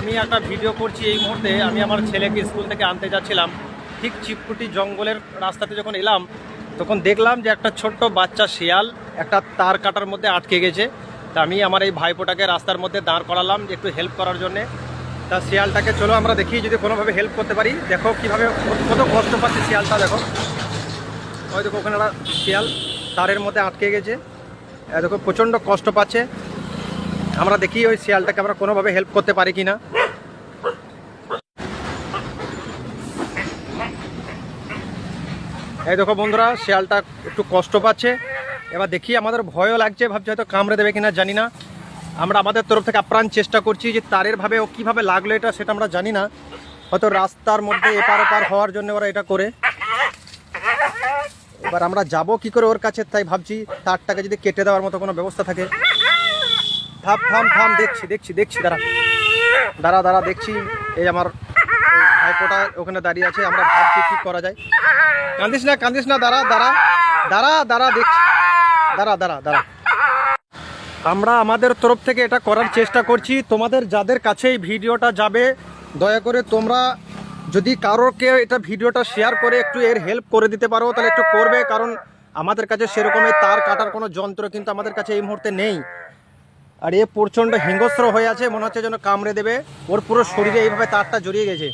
আমি একটা ভিডিও করছি এই মুহূর্তে। আমি আমার ছেলেকে স্কুল থেকে আনতে যাচ্ছিলাম। ঠিক চিপকুটি জঙ্গলের রাস্তাতে যখন এলাম, তখন দেখলাম যে একটা ছোট্ট বাচ্চা শিয়াল একটা তার কাটার মধ্যে আটকে গেছে। তা আমি আমার এই ভাইপোটাকে রাস্তার মধ্যে দাঁড় করালাম যে একটু হেল্প করার জন্যে। তা শিয়ালটাকে চলো আমরা দেখি, যদি কোনোভাবে হেল্প করতে পারি। দেখো কীভাবে কত কষ্ট পাচ্ছে শিয়ালটা, দেখো। ওই দেখো ওখানে শিয়াল তারের মধ্যে আটকে গেছে। দেখো প্রচণ্ড কষ্ট পাচ্ছে। আমরা দেখি ওই শিয়ালটাকে আমরা কোনোভাবে হেল্প করতে পারি কি না এই দেখো বন্ধুরা, শিয়ালটা একটু কষ্ট পাচ্ছে। এবার দেখি আমাদের ভয়ও লাগছে, ভাবছি হয়তো কামড়ে দেবে কিনা জানি না। আমরা আমাদের তরফ থেকে আপ্রাণ চেষ্টা করছি যে তারের ভাবে ও কীভাবে লাগল এটা সেটা আমরা জানি না। হয়তো রাস্তার মধ্যে এপার ওপার হওয়ার জন্য ওরা এটা করে। এবার আমরা যাব কি করে ওর কাছে, তাই ভাবছি তারটাকে যদি কেটে দেওয়ার মতো কোনো ব্যবস্থা থাকে। থাম থাম থাম, দেখছি দেখছি দেখছি, দাঁড়া। দাঁড়া দাঁড়া, দেখছি। এই আমার ভাইপোটা ওখানে দাঁড়িয়ে আছে, আমরা ভাবছি কি করা যায়। কান্দিস না কান্দিস না, দাঁড়া দাঁড়া। দাঁড়া দাঁড়া, দেখছি। দাঁড়া দাঁড়া দাঁড়া। আমরা আমাদের তরফ থেকে এটা করার চেষ্টা করছি। তোমাদের যাদের কাছে এই ভিডিওটা যাবে, দয়া করে তোমরা যদি কারোকে এটা ভিডিওটা শেয়ার করে একটু এর হেল্প করে দিতে পারো, তাহলে একটু করবে, কারণ আমাদের কাছে সেরকম এই তার কাটার কোনো যন্ত্র কিন্তু আমাদের কাছে এই মুহূর্তে নেই। আর এ প্রচণ্ড হিংস্র হয়ে আছে, মনে হচ্ছে যেন কামড়ে দেবে। ওর পুরো শরীরে এইভাবে তারটা জড়িয়ে গেছে।